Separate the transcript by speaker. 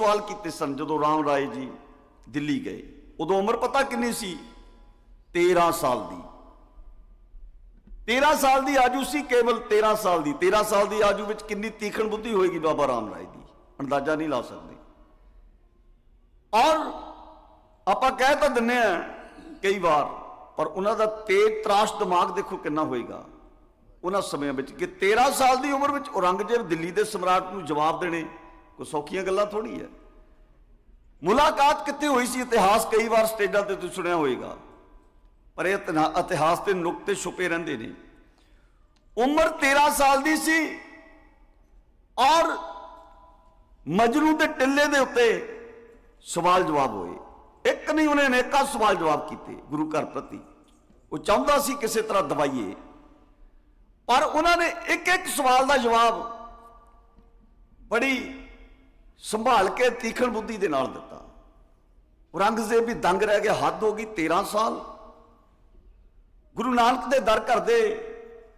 Speaker 1: ਸਵਾਲ ਕੀਤੇ ਸਨ ਜਦੋਂ ਰਾਮ ਰਾਏ ਜੀ ਦਿੱਲੀ ਗਏ। ਉਦੋਂ ਉਮਰ ਪਤਾ ਕਿੰਨੀ ਸੀ? 13 ਸਾਲ ਦੀ। 13 ਸਾਲ ਦੀ ਆਜੂ ਸੀ ਕੇਵਲ 13 ਸਾਲ ਦੀ। 13 ਸਾਲ ਦੀ ਆਜੂ ਵਿੱਚ ਕਿੰਨੀ ਤੀਖਣ ਬੁੱਧੀ ਹੋਏਗੀ ਬਾਬਾ ਰਾਮ ਰਾਏ ਦੀ? ਅੰਦਾਜ਼ਾ ਨਹੀਂ ਲਾ ਸਕਦੇ। ਔਰ ਆਪਾਂ ਕਹਿ ਤਾਂ ਦਿੰਨੇ ਆ ਕਈ ਵਾਰ, ਪਰ ਉਹਨਾਂ ਦਾ ਤੇਜ਼ ਤਰਾਸ਼ ਦਿਮਾਗ ਦੇਖੋ ਕਿੰਨਾ ਹੋਏਗਾ। ਉਹਨਾਂ ਸਮਿਆਂ ਵਿੱਚ ਕਿ 13 ਸਾਲ ਦੀ ਉਮਰ ਵਿੱਚ ਔਰੰਗਜ਼ੇਬ ਦਿੱਲੀ ਦੇ ਸਮਰਾਟ ਨੂੰ ਜਵਾਬ ਦੇਣੇ ਕੋਈ ਸੌਖੀਆਂ ਗੱਲਾਂ ਥੋੜੀ ਹੈ। ਮੁਲਾਕਾਤ ਕਿੱਥੇ ਹੋਈ ਸੀ? ਇਤਿਹਾਸ ਕਈ ਵਾਰ ਸਟੇਜਾਂ ਤੇ ਤੁਸੀਂ ਸੁਣਿਆ ਹੋਵੇਗਾ। ਪਰ ਇਹ ਇਤਿਹਾ- ਇਤਿਹਾਸ ਦੇ ਨੁਕਤੇ ਛੁਪੇ ਰਹਿੰਦੇ ਨੇ। ਉਮਰ 13 ਸਾਲ ਦੀ ਸੀ ਔਰ ਮਜਨੂ ਦੇ ਟਿੱਲੇ ਦੇ ਉੱਤੇ ਸਵਾਲ ਜਵਾਬ ਹੋਏ। ਇੱਕ ਨਹੀਂ, ਉਹਨੇ ਅਨੇਕਾਂ ਸਵਾਲ ਜਵਾਬ ਕੀਤੇ ਗੁਰੂ ਘਰ ਪ੍ਰਤੀ। ਉਹ ਚਾਹੁੰਦਾ ਸੀ ਕਿਸੇ ਤਰ੍ਹਾਂ ਦਵਾਈਏ। ਪਰ ਉਹਨਾਂ ਨੇ ਇੱਕ ਇੱਕ ਸਵਾਲ ਦਾ ਜਵਾਬ ਬੜੀ ਸੰਭਾਲ ਕੇ ਤੀਖਣ ਬੁੱਧੀ ਦੇ ਨਾਲ ਦਿੱਤਾ। ਔਰੰਗਜ਼ੇਬ ਵੀ ਦੰਗ ਰਹਿ ਗਿਆ ਹੱਦ ਹੋ ਗਈ 13 ਸਾਲ। ਗੁਰੂ ਨਾਨਕ ਦੇ ਦਰ ਘਰ ਦੇ